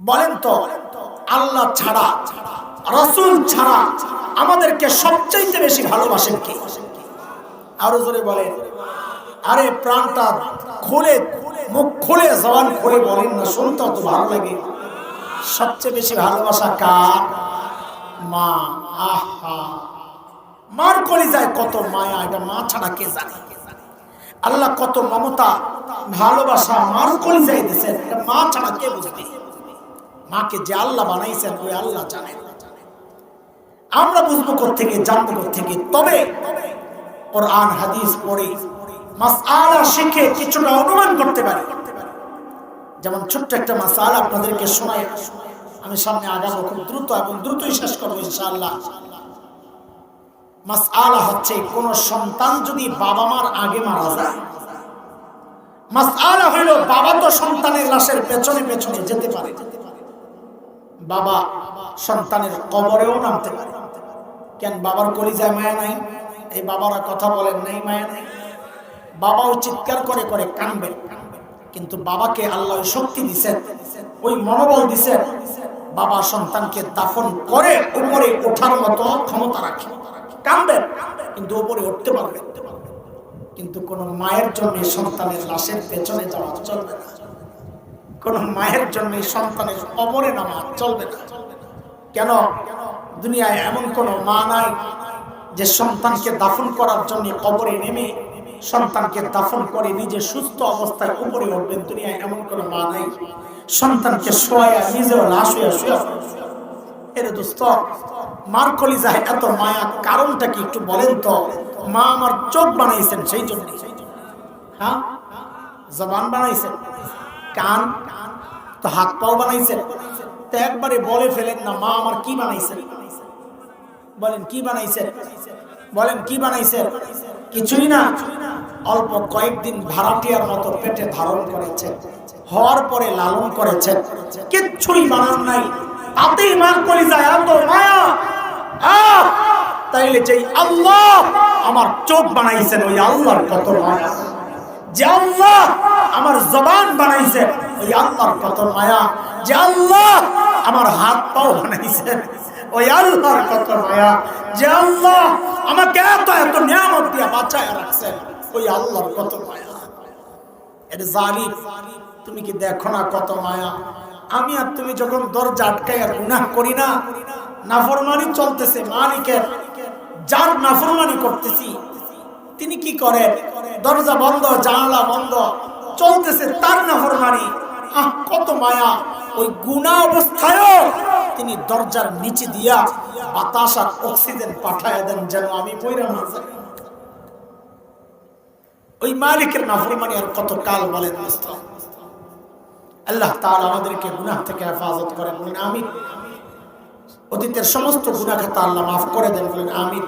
বলেন তো, আল্লাহ ছাড়া, রসুল ছাড়া আমাদেরকে সবচাইতে বেশি ভালোবাসেন কে? আরও জোরে বলেন। আরে প্রাণটা খুলে, মুখ খুলে, জবান খুলে বলেন না, শুনতে তো ভালো লাগে। সবচেয়ে বেশি ভালোবাসা কার? মা, আহা। মার করে যায় কত মায়া, এটা মা ছাড়া কে জানে? আল্লাহ কত মমতা, ভালোবাসা মার কলিজায় দিয়েছেন, এটা মা ছাড়া কে বুঝবে? মাকে যে আল্লাহ বানাইছেন, ওই আল্লাহ জানেন আমরা বুঝব থেকে জানব থেকে তবে কোরআন, হাদিস পড়ে মাসআলা শিখে কিছুটা অনুমান করতে পারি। যেমন ছোট্ট একটা মাসালা আপনাদেরকে আমি সামনে আগাবো খুব দ্রুত এবং দ্রুতই শেষ করব ইনশাআল্লাহ। মাসআলা হচ্ছে কোন সন্তান যদি বাবা মার আগে মারা যায়, মাসআলা হইল বাবা তো সন্তানের লাশের পেছনে পেছনে যেতে পারে। বাবা সন্তানের কবরেও নামতে পারে। কেন বাবার কলিজায় মায়া নাই? এই বাবারা কথা বলেন, নাই মায়া নাই। বাবাও চিৎকার করে করে কানবে। কিন্তু বাবাকে আল্লাহ শক্তি দিছেন, ওই মনোবল দিছেন। বাবা সন্তানকে দাফন করে উপরে ওঠার মতো ক্ষমতা রাখে। কানবেন কিন্তু উপরে উঠতে পারবেন কিন্তু কোন মায়ের জন্য সন্তানের লাশের পেছনে যাওয়া চলবে না। কোন মায়ের জন্য সন্তানের কবরে নামা চলবে না। কেন? দুনিয়ায় এমন কোন মা নাই যে সন্তানকে দাফন করার জন্য কবরে নেমে সন্তানকে দাফন করে নিজে সুস্থ অবস্থায় উপরে উঠবেন। দুনিয়ায় এমন কোন মা নাই। সন্তানকে শোয়া নিজেও লাশ হইয়া শুয়া এরে দোস্ত মার কলিজায় এত মায়া, কারণটা কি একটু বলেন তো? মা আমার চোখ বানাইছেন সেই জন্য। হ্যাঁ? জবান বানাইছেন? কান, তো হাত পাও বানাইছেন। তো একবারে বলে ফেলেন, না, মা আমার কি বানাইছেন? বলেন, কি বানাইছেন? বলেন, কি বানাইছেন? কিছুই না, অল্প কয়েকদিন ভাড়াটিয়ার মতো পেটে ধারণ করেছেন, হওয়ার পরে লালন করেছেন। কিচ্ছুই বানান নাই। তাতেই মান করি যায় এত মায়া! তাইলে যে আল্লাহ আমার চোখ বানাইছেন, ওই আল্লাহর কত মায়া। যে আল্লাহ আমার জবান বানাইছে। ওই আল্লাহর কত মায়া যে আল্লাহ আমার হাত পাও বানাইছেন ওই আল্লাহর কত মায়া যে আল্লাহ আমাকে এত এত নিয়ামত দিয়া বাঁচায় রাখছেন ওই আল্লাহর কত মায়া। এর জালিম, তুমি কি দেখো না কত মায়া? আমি আর তুমি যখন দরজা আটকাই আর গুনাহ করি না, নাফরমানি চলতেছে মালিকের। যার নাফরমানি করতেছি, তিনি কি করেন? দরজা বন্ধ, জানালা বন্ধ চলতেছে তার নাফরমানি আহ, কত মায়া ওই গুণা অবস্থায়ও তিনি দরজার নিচে দিয়া বাতাস আর অক্সিজেন পাঠায় দেন যেন আমি বইরা। ওই মালিকের নাফরমানি আর কত কাল বলেন? আল্লাহ তাআলা আমাদেরকে গুনাহ থেকে হেফাজত করেন, বলেন আমি অতীতের সমস্ত গুনাহ খাতা আল্লাহ মাফ করে দেন, বলেন আমি